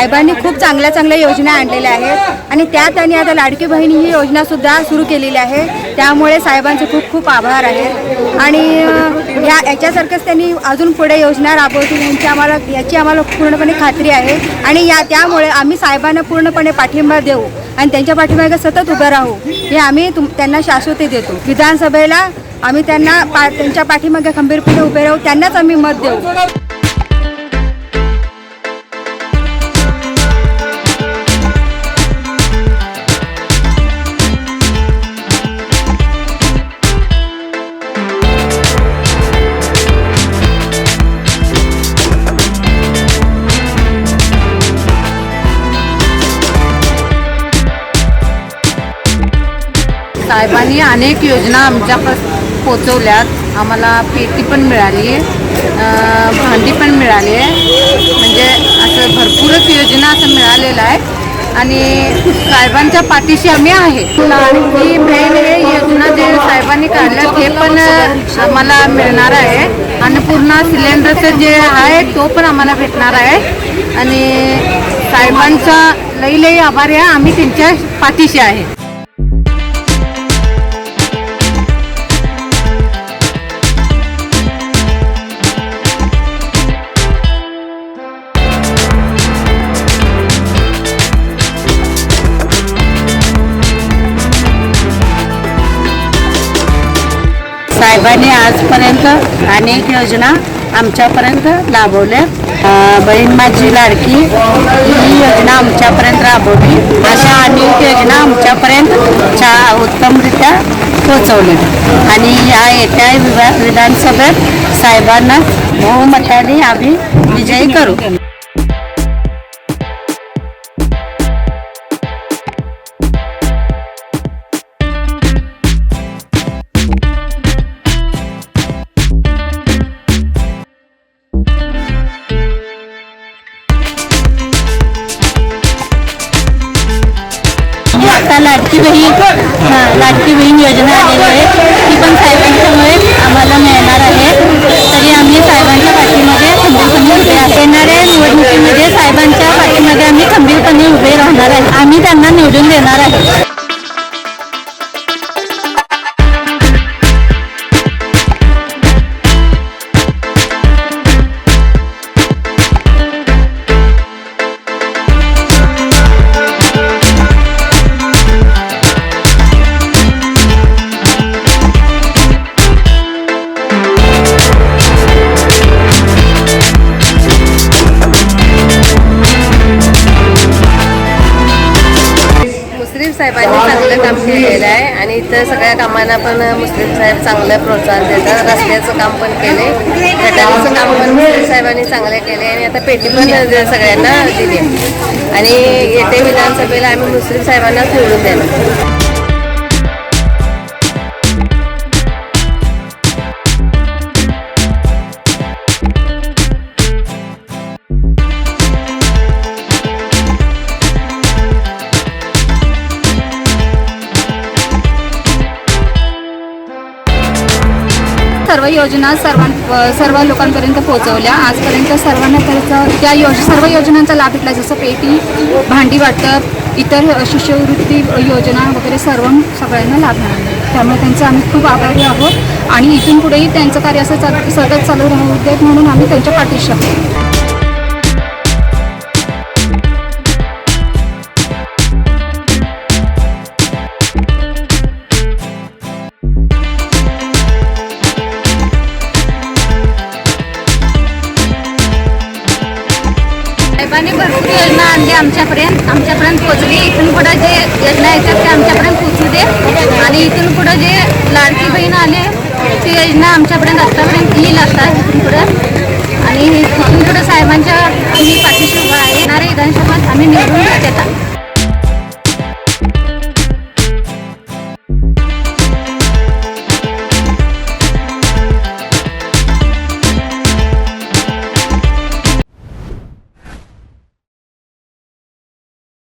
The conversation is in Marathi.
साहेबांनी खूप चांगल्या चांगल्या योजना आणलेल्या आहेत. आणि त्यात त्यांनी आता लाडकी बहीण ही योजनासुद्धा सुरू केलेली आहे. त्यामुळे साहेबांचे खूप खूप आभार आहेत आणि ह्या याच्यासारखंच त्यांनी अजून पुढे योजना राबवतील यांची आम्हाला याची आम्हाला पूर्णपणे खात्री आहे. आणि या त्यामुळे आम्ही साहेबांना पूर्णपणे पाठिंबा देऊ आणि त्यांच्या पाठीमागे सतत उभं राहू हे आम्ही तुम त्यांना शाश्वती देतो. विधानसभेला आम्ही त्यांना पा त्यांच्या पाठीमागे खंबीरपणे उभे राहू त्यांनाच आम्ही मत देऊ. साहेबांनी अनेक योजना आमच्या पोचवल्यात. आम्हाला पेटी पण मिळाली भांडी पण मिळाली. आहे म्हणजे असं भरपूरच योजना असं मिळालेलं आहे. आणि साहेबांच्या पाठीशी आम्ही आहे. लाडकी बहीण हे योजना जे साहेबांनी काढल्यात हे पण आम्हाला मिळणार आहे. आणि पूर्ण सिलेंडरचं जे आहे तो पण आम्हाला भेटणार आहे. आणि साहेबांचा लई लई आभारी आहे. आम्ही त्यांच्या पाठीशी आहे. साहेबांनी आजपर्यंत अनेक योजना आमच्यापर्यंत राबवल्या बहीण माझी लाडकी ही योजना आमच्यापर्यंत राबवली. अशा अनेक योजना आमच्यापर्यंत चा उत्तमरित्या पोचवल्या आणि या येत्या विवा विधानसभेत साहेबांना बहुमताने आम्ही विजयी करू. लाडकी बहीण हां लाडकी बहीण योजना आलेली आहे. ती पण साहेबांच्यामुळे आम्हाला मिळणार आहे. मुस्लिम साहेबांनी चांगलं काम केलेलं आहे आणि इतर सगळ्या कामांना पण मुस्लिम साहेब चांगलं प्रोत्साहन देतात. रस्त्याचं काम पण केले गटारीचं काम पण मुस्लिम साहेबांनी चांगलं केले आणि आता पेटी पण सगळ्यांना दिली आणि येते विधानसभेला आम्ही मुस्लिम साहेबांनाच निवडून देणार. सर्व योजना सर्वां सर्व लोकांपर्यंत पोहोचवल्या. आजपर्यंत सर्वांना त्याचा त्या योज सर्व योजनांचा लाभ भेटला जसं पेटी भांडी वाटप इतर शिष्यवृत्ती योजना वगैरे सर्व सगळ्यांना लाभ मिळाला. त्यामुळे त्यांचे आम्ही खूप आभारी आहोत. आणि इथून पुढेही त्यांचं कार्य असं सतत चालू राहू देत म्हणून आम्ही त्यांच्या पाठीशी आहोत. साहेबांनी भरपूर योजना आणली आमच्यापर्यंत. आमच्यापर्यंत पोचली इथून पुढं जे योजना येतात ते आमच्यापर्यंत पोचू दे. आणि इथून पुढं जे लाडकी बहीण आले ती योजना आमच्यापर्यंत आत्तापर्यंत येईल आता इथून पुढं. आणि इथून पुढं साहेबांच्या आम्ही पाठीशी उभा आहे. येणाऱ्या विधानसभेत आम्ही निवडून देतात